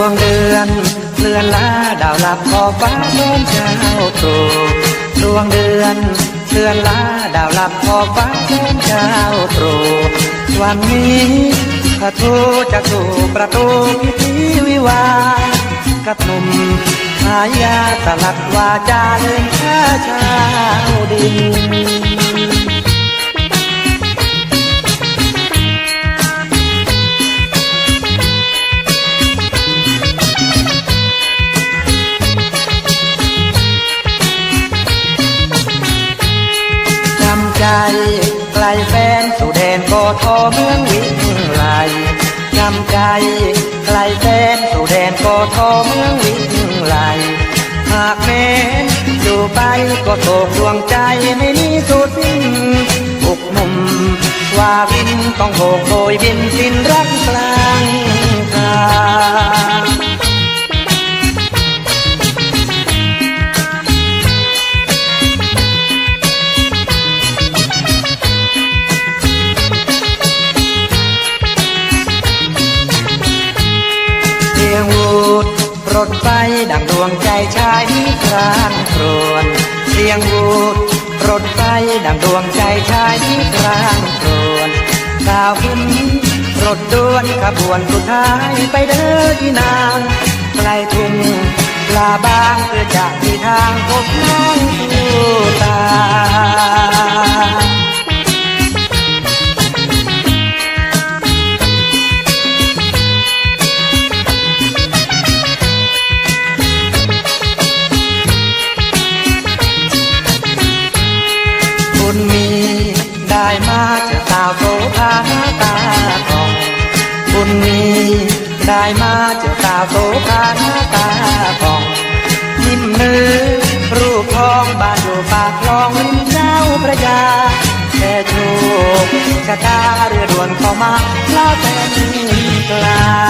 วงเดือนเลือนลาดาวหลับขอบฟ้าโน้มเช้าตรู่ดวงเดือนเลือนลาดาวหลับขอบฟ้าโน้มเช้าตรู่วันนี้พระทูจะสู่ประตูพิธีวิวากับหนุ่มหายาสลัดวาจาเลื่อนข้าเช้าดิน ใจ ไกลแฟนสู่แดนกอทอเมืองวิ่งไหลจำใจ ไกลแฟนสู่แดนกอทอเมืองวิ่งไหลหากแม้นอยู่ไปก็โศกดวงใจไม่มีสุดบุกมุมว่าวินต้องโบกโบยบินสิ้นรักกล รถไฟดังดวงใจชายนิทรานครวนเสียงวูดรถไฟดังดวงใจชายนิทรานครวนสาวขึ้นรถด่วนขบวนสุดท้ายไปเดินที่นางไกลทุ่งลาบางเพื่อจะมีทางพบน้องผู้ตา ได้มาเจอสาวโสภาตาทองบุญมีได้มาเจอสาวโสภาตาทองยิ้มมือรูปทองบ้านอยู่ปากคลองริมเจ้าพระยาแต่โชคชะตาเรือด่วนเข้ามาเล่าแต่ไกลา